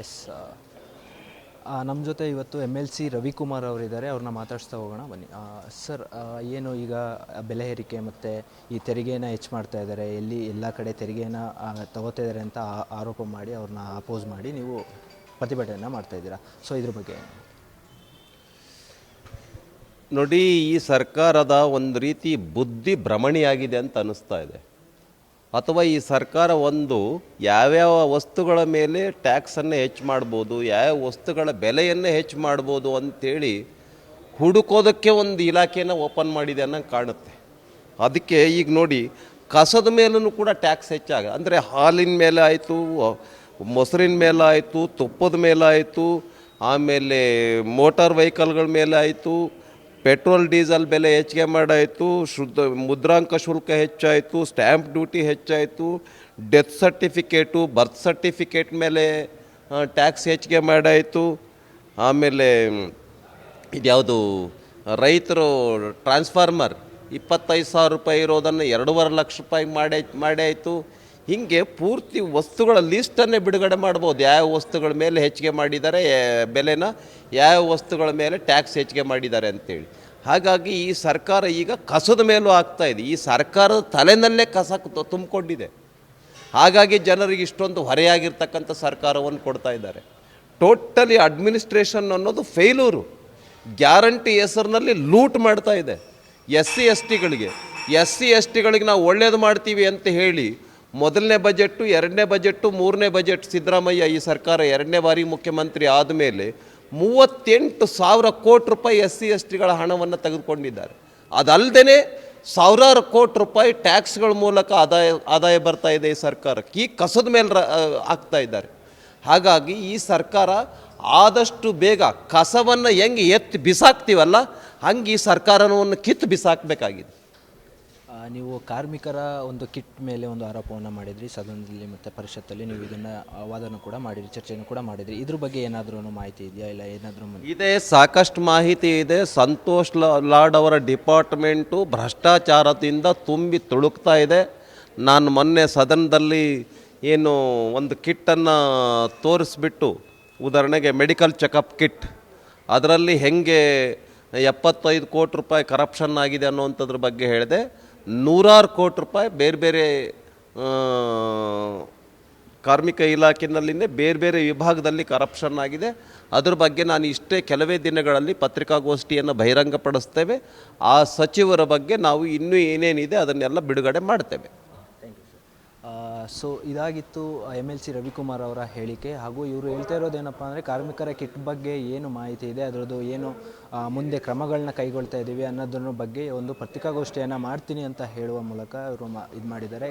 S ನಮ್ಮ ಜೊತೆ ಇವತ್ತು ಎಂ ಎಲ್ ಸಿ ರವಿಕುಮಾರ್ ಅವರಿದ್ದಾರೆ, ಅವ್ರನ್ನ ಮಾತಾಡಿಸ್ತಾ ಹೋಗೋಣ, ಬನ್ನಿ. ಸರ್ ಏನು ಈಗ ಬೆಲೆ ಏರಿಕೆ ಮತ್ತು ಈ ತೆರಿಗೆನ ಹೆಚ್ಚು ಮಾಡ್ತಾ ಇದ್ದಾರೆ, ಎಲ್ಲಿ ಎಲ್ಲ ಕಡೆ ತೆರಿಗೆನ ತಗೋತಾ ಇದ್ದಾರೆ ಅಂತ ಆರೋಪ ಮಾಡಿ ಅವ್ರನ್ನ ಅಪೋಸ್ ಮಾಡಿ ನೀವು ಪ್ರತಿಭಟನೆ ಮಾಡ್ತಾ ಇದ್ದೀರಾ? ಸೊ ಇದ್ರ ಬಗ್ಗೆ ನೋಡಿ, ಈ ಸರ್ಕಾರದ ಒಂದು ರೀತಿ ಬುದ್ಧಿ ಭ್ರಮಣಿಯಾಗಿದೆ ಅಂತ ಅನ್ನಿಸ್ತಾ ಇದೆ. ಅಥವಾ ಈ ಸರ್ಕಾರ ಒಂದು ಯಾವ್ಯಾವ ವಸ್ತುಗಳ ಮೇಲೆ ಟ್ಯಾಕ್ಸನ್ನು ಹೆಚ್ಚು ಮಾಡ್ಬೋದು, ಯಾವ್ಯಾವ ವಸ್ತುಗಳ ಬೆಲೆಯನ್ನು ಹೆಚ್ಚು ಮಾಡ್ಬೋದು ಅಂತೇಳಿ ಹುಡುಕೋದಕ್ಕೆ ಒಂದು ಇಲಾಖೆನ ಓಪನ್ ಮಾಡಿದೆ ಅನ್ನೋ ಕಾಣುತ್ತೆ. ಅದಕ್ಕೆ ಈಗ ನೋಡಿ, ಕಸದ ಮೇಲೂ ಕೂಡ ಟ್ಯಾಕ್ಸ್ ಹೆಚ್ಚಾಗ, ಅಂದರೆ ಹಾಲಿನ ಮೇಲೆ ಆಯಿತು, ಮೊಸರಿನ ಮೇಲೆ ಆಯಿತು, ತುಪ್ಪದ ಮೇಲೆ ಆಯಿತು, ಆಮೇಲೆ ಮೋಟಾರ್ ವೆಹಿಕಲ್ಗಳ ಮೇಲೆ ಆಯಿತು ಪೆಟ್ರೋಲ್, ಡೀಸೆಲ್ ಬೆಲೆ ಹೆಚ್ಚಿಗೆ ಮಾಡಾಯಿತು, ಶುದ್ಧ ಮುದ್ರಾಂಕ ಶುಲ್ಕ ಹೆಚ್ಚಾಯಿತು, ಸ್ಟ್ಯಾಂಪ್ ಡ್ಯೂಟಿ ಹೆಚ್ಚಾಯಿತು, ಡೆತ್ ಸರ್ಟಿಫಿಕೇಟು, ಬರ್ತ್ ಸರ್ಟಿಫಿಕೇಟ್ ಮೇಲೆ ಟ್ಯಾಕ್ಸ್ ಹೆಚ್ಚಿಗೆ ಮಾಡಾಯಿತು. ಆಮೇಲೆ ಇದ್ಯಾವುದು ರೈತರು ಟ್ರಾನ್ಸ್ಫಾರ್ಮರ್ ಇಪ್ಪತ್ತೈದು ಸಾವಿರ ರೂಪಾಯಿ ಇರೋದನ್ನು ಎರಡೂವರೆ ಲಕ್ಷ ರೂಪಾಯಿ ಮಾಡಿ ಮಾಡಾಯಿತು ಹೀಗೆ ಪೂರ್ತಿ ವಸ್ತುಗಳ ಲಿಸ್ಟನ್ನೇ ಬಿಡುಗಡೆ ಮಾಡ್ಬೋದು. ಯಾವ ವಸ್ತುಗಳ ಮೇಲೆ ಹೆಚ್ಚಿಗೆ ಮಾಡಿದ್ದಾರೆ ಬೆಲೆನ ಯಾವ ವಸ್ತುಗಳ ಮೇಲೆ ಟ್ಯಾಕ್ಸ್ ಹೆಚ್ಚಿಗೆ ಮಾಡಿದ್ದಾರೆ ಅಂತೇಳಿ. ಹಾಗಾಗಿ ಈ ಸರ್ಕಾರ ಈಗ ಕಸದ ಮೇಲೂ ಆಗ್ತಾ ಇದೆ. ಈ ಸರ್ಕಾರದ ತಲೆನಲ್ಲೇ ಕಸ ತುಂಬಿಕೊಂಡಿದೆ. ಹಾಗಾಗಿ ಜನರಿಗೆ ಇಷ್ಟೊಂದು ಹೊರೆಯಾಗಿರ್ತಕ್ಕಂಥ ಸರ್ಕಾರವನ್ನು ಕೊಡ್ತಾ ಇದ್ದಾರೆ. ಟೋಟಲಿ ಅಡ್ಮಿನಿಸ್ಟ್ರೇಷನ್ ಅನ್ನೋದು ಫೇಲೂರು. ಗ್ಯಾರಂಟಿ ಹೆಸರಿನಲ್ಲಿ ಲೂಟ್ ಮಾಡ್ತಾ ಇದೆ. ಎಸ್ ಸಿ ಎಸ್ ಟಿಗಳಿಗೆ ಎಸ್ ಸಿ ಎಸ್ ಟಿಗಳಿಗೆ ನಾವು ಒಳ್ಳೇದು ಮಾಡ್ತೀವಿ ಅಂತ ಹೇಳಿ ಮೊದಲನೇ ಬಜೆಟ್ಟು, ಎರಡನೇ ಬಜೆಟ್ಟು, ಮೂರನೇ ಬಜೆಟ್ ಸಿದ್ದರಾಮಯ್ಯ ಈ ಸರ್ಕಾರ ಎರಡನೇ ಬಾರಿ ಮುಖ್ಯಮಂತ್ರಿ ಆದಮೇಲೆ ಮೂವತ್ತೆಂಟು ಸಾವಿರ ಕೋಟಿ ರೂಪಾಯಿ ಎಸ್ ಸಿ ಎಸ್ ಟಿಗಳ ಹಣವನ್ನು ತೆಗೆದುಕೊಂಡಿದ್ದಾರೆ. ಅದಲ್ಲದೆ ಸಾವಿರಾರು ಕೋಟಿ ರೂಪಾಯಿ ಟ್ಯಾಕ್ಸ್ಗಳ ಮೂಲಕ ಆದಾಯ ಆದಾಯ ಬರ್ತಾ ಇದೆ ಈ ಸರ್ಕಾರಕ್ಕೆ. ಈ ಕಸದ ಮೇಲೆ ಆಗ್ತಾ ಇದ್ದಾರೆ. ಹಾಗಾಗಿ ಈ ಸರ್ಕಾರ ಆದಷ್ಟು ಬೇಗ ಕಸವನ್ನು ಹೆಂಗೆ ಎತ್ತಿ ಬಿಸಾಕ್ತೀವಲ್ಲ, ಹಂಗೆ ಈ ಸರ್ಕಾರವನ್ನು ಕಿತ್ತು ಬಿಸಾಕಬೇಕಾಗಿದೆ. ನೀವು ಕಾರ್ಮಿಕರ ಒಂದು ಕಿಟ್ ಮೇಲೆ ಒಂದು ಆರೋಪವನ್ನು ಮಾಡಿದ್ರಿ, ಸದನದಲ್ಲಿ ಮತ್ತು ಪರಿಷತ್ತಲ್ಲಿ ನೀವು ಇದನ್ನು ವಾದನ ಕೂಡ ಮಾಡಿದ್ರಿ, ಚರ್ಚೆಯನ್ನು ಕೂಡ ಮಾಡಿದ್ರಿ. ಇದ್ರ ಬಗ್ಗೆ ಏನಾದರೂ ಮಾಹಿತಿ ಇದೆಯಾ? ಇಲ್ಲ ಏನಾದರೂ ಇದೆ, ಸಾಕಷ್ಟು ಮಾಹಿತಿ ಇದೆ. ಸಂತೋಷ್ ಲಾಡ್ ಅವರ ಡಿಪಾರ್ಟ್ಮೆಂಟು ಭ್ರಷ್ಟಾಚಾರದಿಂದ ತುಂಬಿ ತುಳುಕ್ತಾ ಇದೆ. ನಾನು ಮೊನ್ನೆ ಸದನದಲ್ಲಿ ಏನು ಒಂದು ಕಿಟ್ಟನ್ನು ತೋರಿಸ್ಬಿಟ್ಟು, ಉದಾಹರಣೆಗೆ ಮೆಡಿಕಲ್ ಚೆಕಪ್ ಕಿಟ್, ಅದರಲ್ಲಿ ಹೆಂಗೆ ಎಪ್ಪತ್ತೈದು ಕೋಟಿ ರೂಪಾಯಿ ಕರಪ್ಷನ್ ಆಗಿದೆ ಅನ್ನೋವಂಥದ್ರ ಬಗ್ಗೆ ಹೇಳಿದೆ. ನೂರಾರು ಕೋಟಿ ರೂಪಾಯಿ ಬೇರೆ ಬೇರೆ ಕಾರ್ಮಿಕ ಇಲಾಖೆಯಲ್ಲಿನೇ ಬೇರೆ ಬೇರೆ ವಿಭಾಗದಲ್ಲಿ ಕರಪ್ಷನ್ ಆಗಿದೆ. ಅದ್ರ ಬಗ್ಗೆ ನಾನು ಇಷ್ಟೇ ಕೆಲವೇ ದಿನಗಳಲ್ಲಿ ಪತ್ರಿಕಾಗೋಷ್ಠಿಯನ್ನು ಬಹಿರಂಗಪಡಿಸ್ತೇವೆ. ಆ ಸಚಿವರ ಬಗ್ಗೆ ನಾವು ಇನ್ನೂ ಏನೇನಿದೆ ಅದನ್ನೆಲ್ಲ ಬಿಡುಗಡೆ ಮಾಡ್ತೇವೆ. ಸೊ ಇದಾಗಿತ್ತು ಎಂ ಎಲ್ ಸಿ ರವಿಕುಮಾರ್ ಅವರ ಹೇಳಿಕೆ. ಹಾಗೂ ಇವರು ಹೇಳ್ತಾ ಇರೋದು ಇರೋದೇನಪ್ಪ ಅಂದರೆ ಕಾರ್ಮಿಕರ ಕಿಟ್ ಬಗ್ಗೆ ಏನು ಮಾಹಿತಿ ಇದೆ, ಅದರದ್ದು ಏನು ಮುಂದೆ ಕ್ರಮಗಳನ್ನ ಕೈಗೊಳ್ತಾ ಇದ್ದೀವಿ ಅನ್ನೋದ್ರ ಬಗ್ಗೆ ಒಂದು ಪತ್ರಿಕಾಗೋಷ್ಠಿಯನ್ನು ಮಾಡ್ತೀನಿ ಅಂತ ಹೇಳುವ ಮೂಲಕ ಇವರು ಮಾ ಇದು ಮಾಡಿದ್ದಾರೆ.